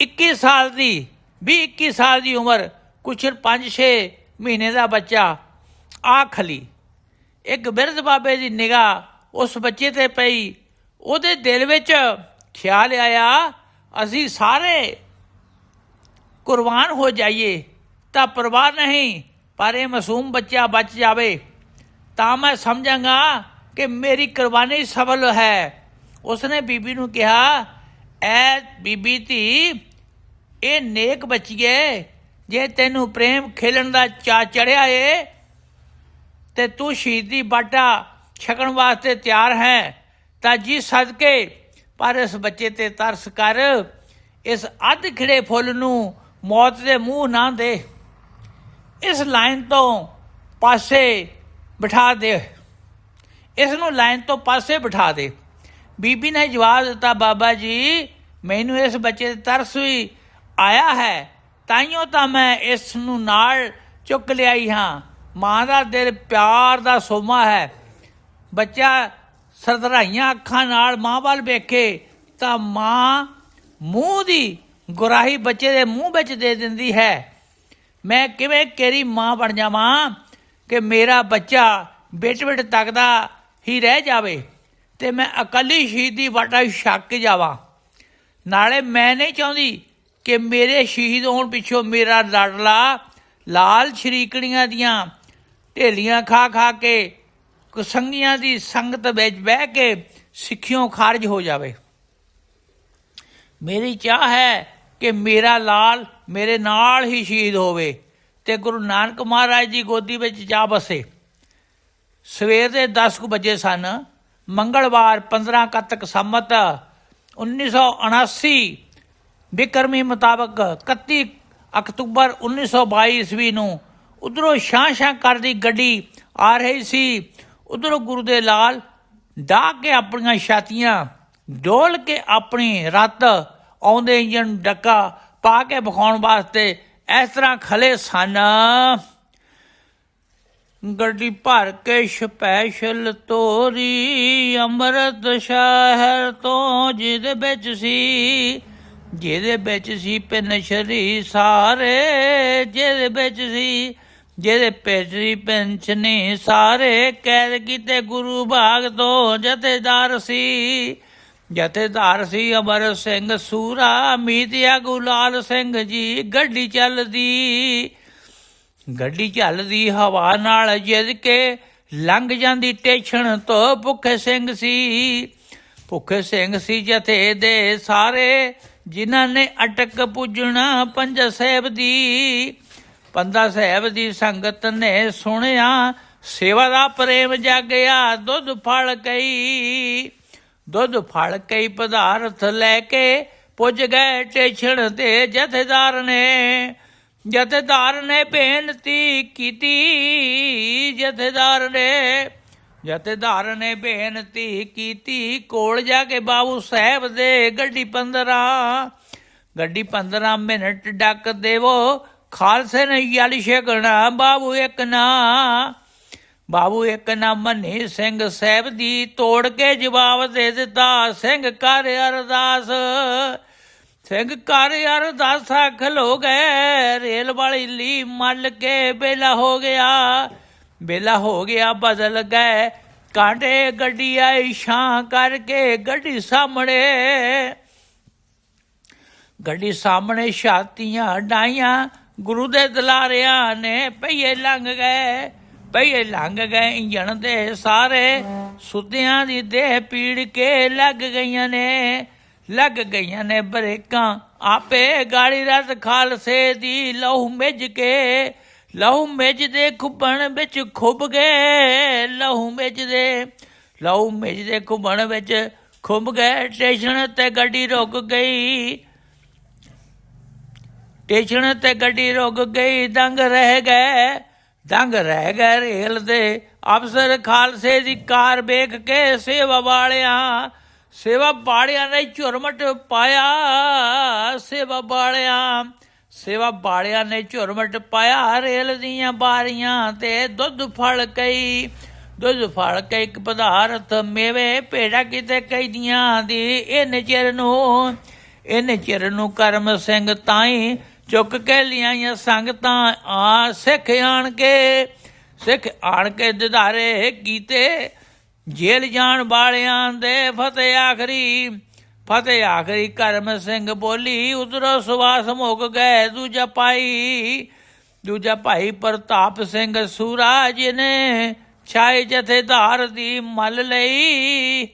21 ਸਾਲ ਦੀ 20 21 ਸਾਲ ਦੀ ਉਮਰ, ਕੁਛ 5-6 ਮਹੀਨੇ ਦਾ ਬੱਚਾ ਆ ਖਲੀ ਇੱਕ ਬਿਰਧ ਬਾਬੇ ਦੀ ਨਿਗਾਹ ਉਸ ਬੱਚੇ ਤੇ ਪਈ। ਉਹਦੇ ਦਿਲ ਵਿੱਚ ਖਿਆਲ ਆਇਆ, ਅਸੀਂ ਸਾਰੇ ਕੁਰਬਾਨ ਹੋ ਜਾਈਏ, ਤਾਂ ਪਰਵਾਹ ਨਹੀਂ, ਪਰ ਇਹ ਮਾਸੂਮ ਬੱਚਾ ਬਚ ਜਾਵੇ। ਤਾਂ ਮੈਂ ਸਮਝਾਂਗਾ ਕਿ ਮੇਰੀ ਕੁਰਬਾਨੀ ਸਫਲ ਹੈ। ਉਸਨੇ ਬੀਬੀ ਨੂੰ ਕਿਹਾ, ਐ ਬੀਬੀ ਧੀ, ਇਹ ਨੇਕ ਬੱਚੀਏ, ਜੇ ਤੈਨੂੰ ਪ੍ਰੇਮ ਖੇਲਣ ਦਾ ਚਾ ਚੜਿਆ ਏ, ਤੇ ਤੂੰ ਸ਼ਹੀਦੀ ਬਾਟਾ ਛਕਣ ਵਾਸਤੇ ਤਿਆਰ ਹੈ। ਤਾਂ ਜੀ ਸਦਕੇ, ਪਰ ਇਸ ਬੱਚੇ ਤੇ ਤਰਸ ਕਰ, ਇਸ ਅੱਧ ਖਿੜੇ ਫੁੱਲ ਨੂੰ ਮੌਤ ਦੇ ਮੂੰਹ ਨਾ ਦੇ। ਇਸ ਲਾਈਨ ਤੋਂ ਪਾਸੇ ਬਿਠਾ ਦੇ। ਇਸ ਨੂੰ ਲਾਈਨ ਤੋਂ ਪਾਸੇ ਬਿਠਾ ਦੇ। ਬੀਬੀ ਨੇ ਜਵਾਬ ਦਿੱਤਾ, ਬਾਬਾ ਜੀ, ਮੈਨੂੰ ਇਸ ਬੱਚੇ ਤੇ ਤਰਸ ਵੀ ਆਇਆ ਹੈ ਤਾਈਓ ਤਾਂ ਮੈਂ ਇਸ ਨੂੰ ਨਾਲ ਚੁੱਕ ਲਿਆਈ ਹਾਂ। ਮਾਂ ਦਾ ਦਿਲ ਪਿਆਰ ਦਾ ਸੋਮਾ ਹੈ। ਬੱਚਾ ਸਰਦਰਾਈਆਂ ਅੱਖਾਂ ਨਾਲ ਮਾਂ ਵੱਲ ਵੇਖੇ, ਤਾਂ ਮਾਂ ਮੂੰਹ ਦੀ ਗੁਰਾਹੀ ਬੱਚੇ ਦੇ ਮੂੰਹ ਵਿੱਚ ਦੇ ਦਿੰਦੀ ਹੈ। ਮੈਂ ਕਿਵੇਂ ਕੇਰੀ ਮਾਂ ਬਣ ਜਾਵਾਂ? ਕਿ ਮੇਰਾ ਬੱਚਾ ਬਿਟ ਬਿਟ ਤੱਕਦਾ ਹੀ ਰਹਿ ਜਾਵੇ ਤੇ ਮੈਂ ਇਕੱਲੀ ਸ਼ਹੀਦੀ ਵਾਟਾ ਛੱਕ ਜਾਵਾਂ। ਨਾਲੇ ਮੈਂ ਨਹੀਂ ਚਾਹੁੰਦੀ ਕਿ ਮੇਰੇ ਸ਼ਹੀਦ ਹੋਣ ਪਿੱਛੋਂ ਮੇਰਾ ਲੜਲਾ ਲਾਲ ਸ਼ਰੀਕੜੀਆਂ ਦੀਆਂ ਢੇਲੀਆਂ ਖਾ ਖਾ ਕੇ ਕੁਸੰਗੀਆਂ ਦੀ ਸੰਗਤ ਵਿੱਚ ਬਹਿ ਕੇ ਸਿੱਖਿਓਂ ਖਾਰਜ ਹੋ ਜਾਵੇ। ਮੇਰੀ ਚਾਹ ਹੈ ਕਿ ਮੇਰਾ ਲਾਲ ਮੇਰੇ ਨਾਲ ਹੀ ਸ਼ਹੀਦ ਹੋਵੇ। ਤੇ ਗੁਰੂ ਨਾਨਕ ਮਹਾਰਾਜ ਦੀ ਗੋਦੀ ਵਿੱਚ ਜਾ ਬਸੇ। ਸਵੇਰ ਦੇ 10 ਕੁ ਵਜੇ ਸਨ, ਮੰਗਲਵਾਰ 15 ਕੱਤਕ ਸੰਮਤ 1979 ਬਿਕਰਮੀ ਮੁਤਾਬਕ 31 ਅਕਤੂਬਰ 1922 ਈਸਵੀ ਨੂੰ ਉਧਰੋਂ ਸ਼ਾਂ ਸ਼ਾਂ ਕਰਦੀ ਗੱਡੀ ਆ ਰਹੀ ਸੀ। ਉਧਰੋਂ ਗੁਰੂ ਦੇ ਲਾਲ ਡਾਹ ਕੇ ਆਪਣੀਆਂ ਛਾਤੀਆਂ ਡੋਲ ਕੇ ਆਪਣੀ ਰੱਤ ਆਉਂਦੇ ਇੰਜਣ ਡੱਕਾ ਪਾ ਕੇ ਵਿਖਾਉਣ ਵਾਸਤੇ ਇਸ ਤਰ੍ਹਾਂ ਖਲੇ ਸਨ। ਗੱਡੀ ਭਰ ਕੇ ਸਪੈਸ਼ਲ ਤੋਰੀ ਅੰਮ੍ਰਿਤ ਸ਼ਹਿਰ ਤੋਂ, ਜਿਹਦੇ ਵਿੱਚ ਸੀ, ਜਿਹਦੇ ਵਿੱਚ ਸੀ ਪਿੰਨ ਸ਼ਰੀ ਸਾਰੇ, ਜਿਹਦੇ ਵਿੱਚ ਸੀ, ਜਿਹਦੇ ਪੈਸਰੀ ਪੈਨਸ਼ਨੇ ਸਾਰੇ, ਕੈਦ ਕੀਤੇ ਗੁਰੂ ਬਾਗ ਤੋਂ ਜਥੇਦਾਰ ਸੀ। ਜਥੇਦਾਰ ਸੀ ਅਮਰ ਸਿੰਘ, ਸੂਰਾ ਮੀਤਿਆ ਗੁਲਾਲ ਸਿੰਘ ਜੀ, ਗੱਡੀ ਚੱਲਦੀ। ਗੱਡੀ ਚੱਲਦੀ ਹਵਾ ਨਾਲ ਜਿੱਦ ਕੇ ਲੰਘ ਜਾਂਦੀ ਟੇਸ਼ਨ ਤੋਂ ਭੁੱਖੇ ਸਿੰਘ ਸੀ। ਭੁੱਖੇ ਸਿੰਘ ਸੀ ਜਥੇ ਦੇ ਸਾਰੇ, ਜਿਨ੍ਹਾਂ ਨੇ ਅਟਕ ਪੁੱਜਣਾ ਪੰਜ ਸਾਹਿਬ ਦੀ। ਪੰਦਾ ਸਾਹਿਬ ਦੀ ਸੰਗਤ ਨੇ ਸੁਣਿਆ, ਸੇਵਾ ਦਾ ਪ੍ਰੇਮ ਜਾਗਿਆ, ਦੁੱਧ ਫਲ ਗਈ ਦੁੱਧ ਫਲ ਕਈ ਪਦਾਰਥ ਲੈ ਕੇ ਪੁੱਜ ਗਏ ਟੇਛਣ ਤੇ ਜਥੇਦਾਰ ਨੇ। ਜਥੇਦਾਰ ਨੇ ਬੇਨਤੀ ਕੀਤੀ, ਜਥੇਦਾਰ ਨੇ। ਜਥੇਦਾਰ ਨੇ ਬੇਨਤੀ ਕੀਤੀ, ਕੋਲ ਜਾ ਕੇ ਬਾਬੂ ਸਾਹਿਬ ਦੇ ਗੱਡੀ 15 ਗੱਡੀ 15 ਮਿੰਟ ਡੱਕ ਦੇਵੋ, ਖਾਲਸੇ ਨੇ ਯਾਲੀ ਛਕਣਾ, ਬਾਬੂ ਇੱਕ ਨਾ। ਬਾਬੂ ਇੱਕ ਨਾ ਮੰਨੇ ਸਿੰਘ ਸਾਹਿਬ ਦੀ ਤੋੜ ਕੇ ਜਵਾਬ ਦੇ ਦਿੱਤਾ, ਸਿੰਘ ਕਰ ਅਰਦਾਸ, ਸਿੰਘ ਕਰ ਅਰਦਾਸਾ ਖਲੋ ਗਏ, ਰੇਲ ਵਾਲੀ ਲੀ ਮੱਲ ਕੇ ਬੇਲਾ ਹੋ ਗਿਆ, ਬੇਲਾ ਹੋ ਗਿਆ ਬਦਲ ਗਏ, ਕਾਂਟੇ ਗੱਡੀ ਆਈ ਛਾਂ ਕਰਕੇ ਗੱਡੀ ਸਾਹਮਣੇ ਗੱਡੀ ਸਾਹਮਣੇ ਛਾਤੀਆਂ ਡਾਈਆਂ, ਗੁਰੂ ਦੇ ਦਲਾਰਿਆਂ ਨੇ ਪਈਏ ਲੰਘ ਗਏ ਪਈ ਲੰਘ ਗਏ ਇੰਜਣ ਦੇ ਸਾਰੇ ਸੁੱਤਿਆਂ ਦੀ ਦੇਹ ਪੀੜ ਕੇ ਲੱਗ ਗਈਆਂ ਨੇ, ਲੱਗ ਗਈਆਂ ਨੇ ਬਰੇਕਾਂ। ਆਪੇ ਗਾੜੀ ਰਸ ਖਾਲਸੇ ਦੀ ਲਹੂ ਮਿਜ ਕੇ, ਲਹੂ ਮਿਜ ਦੇ ਖੁੱਬਣ ਵਿੱਚ ਖੁੱਬ ਗਏ, ਲਹੂ ਮਿਜ ਦੇ, ਲਹੂ ਮਿਜ ਦੇ ਖੁੱਬਣ ਵਿੱਚ ਖੁੱਬ ਗਏ। ਸਟੇਸ਼ਨ ਤੇ ਗੱਡੀ ਰੁਕ ਗਈ। ਸਟੇਸ਼ਨ ਤੇ ਗੱਡੀ ਰੁਕ ਗਈ, ਦੰਗ ਰਹਿ ਗਏ। ਦੰਗ ਰਹਿ ਗਏ ਰੇਲ ਦੇ। ਅਫਸਰ ਖਾਲਸੇ ਦੀ ਕਾਰ ਵੇਖ ਕੇ ਸੇਵਾ ਵਾਲਿਆਂ, ਸੇਵਾ ਬਾੜਿਆਂ ਨੇ ਝੁਰਮਟ ਪਾਇਆ, ਸੇਵਾ ਬਾੜਿਆਂ ਸੇਵਾ ਬਾੜਿਆਂ ਨੇ ਝੁਰਮਟ ਪਾਇਆ ਰੇਲ ਦੀਆਂ ਬਾਰੀਆਂ ਤੇ ਦੁੱਧ ਫਲ ਕਈ ਦੁੱਧ ਫਲ ਕੇ ਇੱਕ ਪਦਾਰਥ ਮੇਵੇ ਭੇੜਾ ਕਿਤੇ ਕੈਦੀਆਂ ਦੀ। ਇਹਨੇ ਚਿਰ ਨੂੰ ਇਹਨੇ ਚਿਰ ਨੂੰ ਕਰਮ ਸਿੰਘ ਤਾਈ ਚੁੱਕ ਕੇ ਲਿਆਈਆਂ ਸੰਗਤਾਂ, ਆ ਸਿੱਖ ਆਣ ਕੇ, ਸਿੱਖ ਆਣ ਕੇ ਦਿਦਾਰੇ ਕੀਤੇ। ਜੇਲ ਜਾਣ ਵਾਲਿਆਂ ਦੇ ਫਤਿਹ ਆਖਰੀ ਫਤਿਹ ਆਖਰੀ ਕਰਮ ਸਿੰਘ ਬੋਲੀ, ਉਧਰੋਂ ਸੁਵਾਸ ਮੁੱਕ ਗਏ ਦੂਜਾ ਭਾਈ। ਦੂਜਾ ਭਾਈ ਪ੍ਰਤਾਪ ਸਿੰਘ ਸੂਰਾਜ ਨੇ ਛਾਏ ਜਥੇਦਾਰ ਦੀ ਮਲ ਲਈ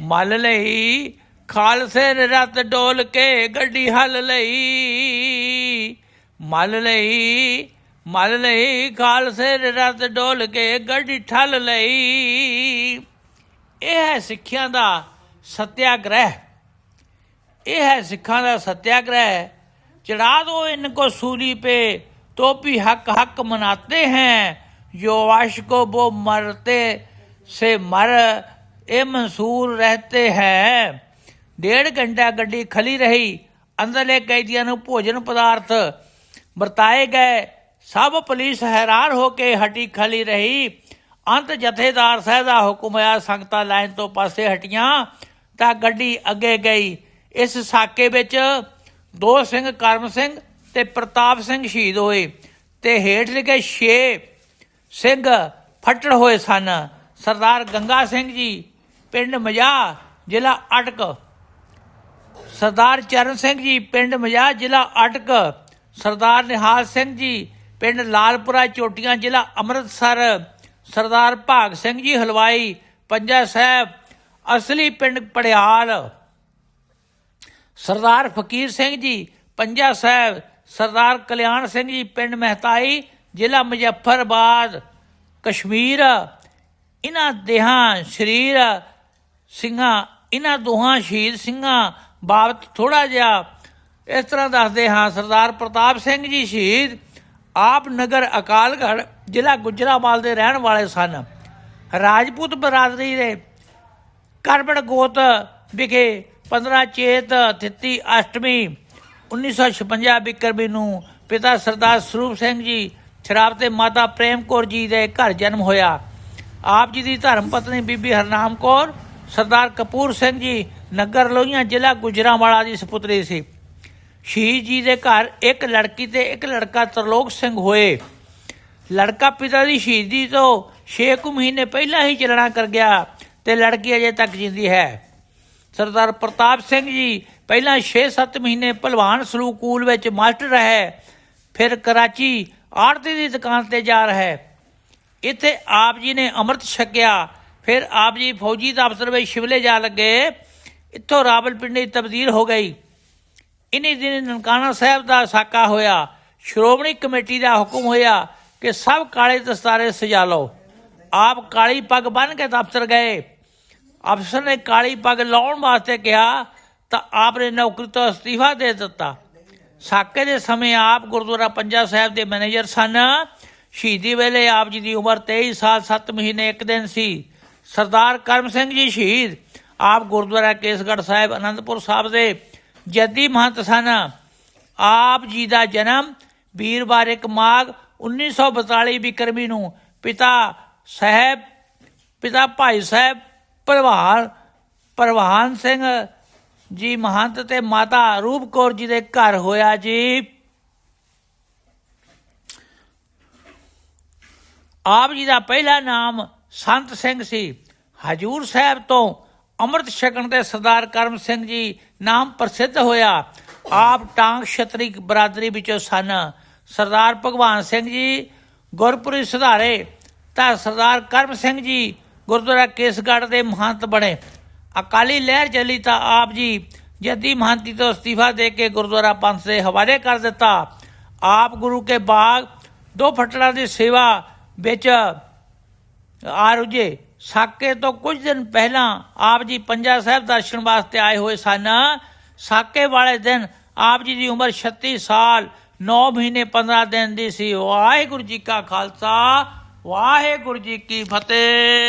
ਮਲ ਲਈ ਖਾਲਸੇ ਨੇ ਰਤ ਡੋਲ ਕੇ ਗੱਡੀ ਹੱਲ ਲਈ, ਮਲ ਲਈ ਮਲ ਲਈ, ਖਾਲਸੇ ਨੇ ਰਤ ਡੋਲ ਕੇ ਗੱਡੀ ਠੱਲ ਲਈ। ਇਹ ਹੈ ਸਿੱਖਿਆ ਦਾ ਸਤਿਆਗ੍ਰਹਿ। ਇਹ ਹੈ ਸਿੱਖਾਂ ਦਾ ਸਤਿਆਗ੍ਰਹਿ। ਚੜਾ ਦੋ ਇਨ ਕੋ ਸੂਲੀ ਪੇ तो भी ਹੱਕ हक मनाते हैं जो को ਮਰਤੇ ਸੇ ਮਰ, ਇਹ ਮਨਸੂਰ मंसूर ਹੈ। ਡੇਢ ਘੰਟਾ ਗੱਡੀ ਖਲੀ ਰਹੀ, ਅੰਦਰਲੇ ਕੈਦੀਆਂ ਨੂੰ ਭੋਜਨ ਪਦਾਰਥ ਵਰਤਾਏ ਗਏ। ਸਭ ਪੁਲਿਸ ਹੈਰਾਨ ਹੋ ਕੇ ਹਟੀ ਖਲੀ ਰਹੀ। ਅੰਤ ਜਥੇਦਾਰ ਸਾਹਿਬ ਦਾ ਹੁਕਮ ਆਇਆ ਸੰਗਤਾਂ ਲਾਈਨ ਤੋਂ ਪਾਸੇ ਹਟੀਆਂ ਤਾਂ ਗੱਡੀ ਅੱਗੇ ਗਈ। ਇਸ ਸਾਕੇ ਵਿੱਚ ਦੋ ਸਿੰਘ ਕਰਮ ਸਿੰਘ ਤੇ ਪ੍ਰਤਾਪ ਸਿੰਘ ਸ਼ਹੀਦ ਹੋਏ ਤੇ ਹੇਠ ਲਿਖੇ 6 ਸਿੰਘ ਫੱਟੜ ਹੋਏ ਸਨ। ਸਰਦਾਰ ਗੰਗਾ ਸਿੰਘ ਜੀ, ਪਿੰਡ ਮਜਾ ਜ਼ਿਲ੍ਹਾ ਅਟਕ। ਸਰਦਾਰ ਚਰਨ ਸਿੰਘ ਜੀ, ਪਿੰਡ ਮਜਾ ਜ਼ਿਲ੍ਹਾ ਅਟਕ। ਸਰਦਾਰ ਨਿਹਾਲ ਸਿੰਘ ਜੀ, ਪਿੰਡ ਲਾਲਪੁਰਾ, ਚੋਟੀਆਂ ਜ਼ਿਲ੍ਹਾ ਅੰਮ੍ਰਿਤਸਰ। ਸਰਦਾਰ ਭਾਗ ਸਿੰਘ ਜੀ, ਹਲਵਾਈ, ਪੰਜਾ ਸਾਹਿਬ, ਅਸਲੀ ਪਿੰਡ ਪੜਿਆਲ। ਸਰਦਾਰ ਫਕੀਰ ਸਿੰਘ ਜੀ, ਪੰਜਾ ਸਾਹਿਬ, ਸਰਦਾਰ ਕਲਿਆਣ ਸਿੰਘ ਜੀ, ਪਿੰਡ ਮਹਿਤਾਈ, ਜ਼ਿਲ੍ਹਾ ਮੁਜ਼ੱਫਰਬਾਦ, ਕਸ਼ਮੀਰ। ਇਹਨਾਂ ਦੇਹਾਂ, ਸ਼ਰੀਰ, ਸਿੰਘਾਂ ਇਹਨਾਂ ਦੋਹਾਂ ਸ਼ਹੀਦ ਸਿੰਘਾਂ ਬਾਬਤ ਥੋੜਾ ਜਿਹਾ ਇਸ ਤਰ੍ਹਾਂ ਦੱਸਦੇ ਹਾਂ, ਸਰਦਾਰ ਪ੍ਰਤਾਪ ਸਿੰਘ ਜੀ ਸ਼ਹੀਦ ਆਪ ਨਗਰ ਅਕਾਲਗੜ੍ਹ, ਜ਼ਿਲ੍ਹਾ ਗੁਜਰਾਵਾਲ ਦੇ ਰਹਿਣ ਵਾਲੇ ਸਨ। ਰਾਜਪੂਤ ਬਰਾਦਰੀ ਦੇ ਕਰਬੜ ਗੋਤ ਵਿਖੇ 15 ਚੇਤ ਤਿੱਤੀ ਅਸ਼ਟਮੀ 1956 ਬਿਕਰਮੀ ਨੂੰ ਪਿਤਾ ਸਰਦਾਰ ਸਰੂਪ ਸਿੰਘ ਜੀ ਸ਼ਰਾਬ ਤੇ ਮਾਤਾ ਪ੍ਰੇਮ ਕੌਰ ਜੀ ਦੇ ਘਰ ਜਨਮ ਹੋਇਆ। ਆਪ ਜੀ ਦੀ ਧਰਮ ਪਤਨੀ ਬੀਬੀ ਹਰਨਾਮ ਕੌਰ, ਸਰਦਾਰ ਕਪੂਰ ਸਿੰਘ ਜੀ ਨਗਰ ਲੋਹੀਆਂ ਜ਼ਿਲ੍ਹਾ ਗੁਜਰਾਂਵਾਲਾ ਦੀ ਸੁਪੁੱਤਰੀ ਸੀ। ਸ਼ਹੀਦ ਜੀ ਦੇ ਘਰ ਇੱਕ ਲੜਕੀ ਤੇ ਇੱਕ ਲੜਕਾ ਤਰਲੋਕ ਸਿੰਘ ਹੋਏ। ਲੜਕਾ ਪਿਤਾ ਦੀ ਸ਼ਹੀਦੀ ਤੋਂ 6 ਕੁ ਮਹੀਨੇ ਪਹਿਲਾਂ ਹੀ ਚਲਣਾ ਕਰ ਗਿਆ ਤੇ ਲੜਕੀ ਅਜੇ ਤੱਕ ਜਿੰਦੀ ਹੈ। ਸਰਦਾਰ ਪ੍ਰਤਾਪ ਸਿੰਘ ਜੀ ਪਹਿਲਾਂ 6-7 ਮਹੀਨੇ ਭਲਵਾਨ ਸਲੂਕੂਲ ਵਿੱਚ ਮਾਸਟਰ ਰਹੇ, ਫਿਰ ਕਰਾਚੀ ਆੜਤੀ ਦੀ ਦੁਕਾਨ ਤੇ ਜਾ ਰਹੇ। ਇੱਥੇ ਆਪ ਜੀ ਨੇ ਅੰਮ੍ਰਿਤ ਛਕਿਆ, ਫਿਰ ਆਪ ਜੀ ਫੌਜੀ ਦਫ਼ਤਰ ਵਿੱਚ ਸ਼ਿਮਲੇ ਜਾ ਲੱਗੇ। ਇੱਥੋਂ ਰਾਵਲਪਿੰਡੀ ਤਬਦੀਲ ਹੋ ਗਈ। ਇਨੀ ਦਿਨ ਨਨਕਾਣਾ ਸਾਹਿਬ ਦਾ ਸਾਕਾ ਹੋਇਆ, ਸ਼੍ਰੋਮਣੀ ਕਮੇਟੀ ਦਾ ਹੁਕਮ ਹੋਇਆ ਕਿ ਸਭ ਕਾਲੇ ਦਸਤਾਰੇ ਸਜਾ ਲਓ। ਆਪ ਕਾਲੀ ਪੱਗ ਬੰਨ੍ਹ ਕੇ ਦਫ਼ਤਰ ਗਏ। ਅਫਸਰ ਨੇ ਕਾਲੀ ਪੱਗ ਲਾਉਣ ਵਾਸਤੇ ਕਿਹਾ ਤਾਂ ਆਪ ਨੇ ਨੌਕਰੀ ਤੋਂ ਅਸਤੀਫਾ ਦੇ ਦਿੱਤਾ। ਸਾਕੇ ਦੇ ਸਮੇਂ ਆਪ ਗੁਰਦੁਆਰਾ ਪੰਜਾ ਸਾਹਿਬ ਦੇ ਮੈਨੇਜਰ ਸਨ। ਸ਼ਹੀਦੀ ਵੇਲੇ ਆਪ ਜੀ ਦੀ ਉਮਰ 23 ਸਾਲ 7 ਮਹੀਨੇ 1 ਦਿਨ ਸੀ। ਸਰਦਾਰ ਕਰਮ ਸਿੰਘ ਜੀ ਸ਼ਹੀਦ। ਆਪ ਗੁਰਦੁਆਰਾ ਕੇਸਗੜ੍ਹ ਸਾਹਿਬ ਅਨੰਦਪੁਰ ਸਾਹਿਬ ਦੇ ਜੱਦੀ ਮਹੰਤ ਸਨ। ਆਪ ਜੀ ਦਾ ਜਨਮ ਵੀਰਵਾਰ ਇੱਕ ਮਾਘ 1942 ਬਿਕਰਮੀ ਨੂੰ ਪਿਤਾ ਸਾਹਿਬ, ਪਿਤਾ ਭਾਈ ਸਾਹਿਬ ਪ੍ਰਵਾਨ ਪ੍ਰਵਾਨ ਸਿੰਘ ਜੀ ਮਹੰਤ ਤੇ ਮਾਤਾ ਰੂਪ ਕੌਰ ਜੀ ਦੇ ਘਰ ਹੋਇਆ ਜੀ। ਆਪ ਜੀ ਦਾ ਪਹਿਲਾ ਨਾਮ ਸੰਤ ਸਿੰਘ ਸੀ। ਹਜੂਰ ਸਾਹਿਬ ਤੋਂ ਅੰਮ੍ਰਿਤ ਛਕਣ ਤੇ ਸਰਦਾਰ ਕਰਮ ਸਿੰਘ ਜੀ ਨਾਮ ਪ੍ਰਸਿੱਧ ਹੋਇਆ। ਆਪ ਟਾਂਗ ਛਤਰੀ ਬਰਾਦਰੀ ਵਿੱਚੋਂ ਸਨ। ਸਰਦਾਰ ਭਗਵਾਨ ਸਿੰਘ ਜੀ ਗੁਰਪੁਰੀ ਸੁਧਾਰੇ ਤਾਂ ਸਰਦਾਰ ਕਰਮ ਸਿੰਘ ਜੀ ਗੁਰਦੁਆਰਾ ਕੇਸਗੜ੍ਹ ਦੇ ਮਹੰਤ ਬਣੇ। ਅਕਾਲੀ ਲਹਿਰ ਚੱਲੀ ਤਾਂ ਆਪ ਜੀ ਜੱਦੀ ਮਹੰਤੀ ਤੋਂ ਅਸਤੀਫਾ ਦੇ ਕੇ ਗੁਰਦੁਆਰਾ ਪੰਥ ਦੇ ਹਵਾਲੇ ਕਰ ਦਿੱਤਾ। ਆਪ ਗੁਰੂ ਕੇ ਬਾਗ ਦੋ ਫਟੜਾਂ ਦੀ ਸੇਵਾ ਵਿੱਚ ਆ ਰੁਝੇ। ਸਾਕੇ ਤੋਂ ਕੁਝ ਦਿਨ ਪਹਿਲਾਂ ਆਪ ਜੀ ਪੰਜਾ ਸਾਹਿਬ ਦਰਸ਼ਨ ਵਾਸਤੇ ਆਏ ਹੋਏ ਸਨ। ਸਾਕੇ ਵਾਲੇ ਦਿਨ ਆਪ ਜੀ ਦੀ ਉਮਰ 36 ਸਾਲ 9 ਮਹੀਨੇ 15 ਦਿਨ ਦੀ ਸੀ। ਵਾਹਿਗੁਰੂ ਜੀ ਕਾ ਖਾਲਸਾ, ਵਾਹਿਗੁਰੂ ਜੀ ਕੀ ਫਤਿਹ।